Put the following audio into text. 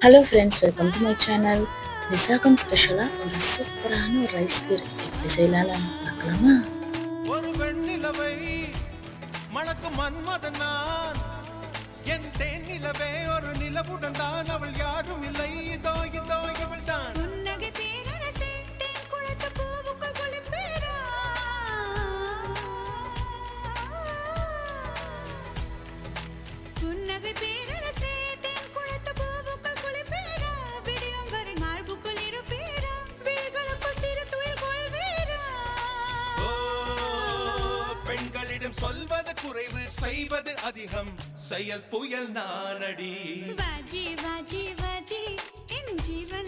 Hello friends welcome to my channel Visakam ஸ்பெஷலாக ஒரு சூப்பரான ஒரு ரைஸ் கீர் எப்படி செய்யலாம்னு பார்க்கலாமா? ஒரு வெண்ணிலவை மணக்கும் மன்மதன் நான். என் தேனிலவே ஒரு நிலவுடன் தான் அவள் யாரும் இல்லை. இதோ இதோ இவள் தான். புன்னகை குறைவு செய்வது அதிகம். செயல் புயல் நானடி. வாஜி வாஜி வாஜி என் ஜீவன்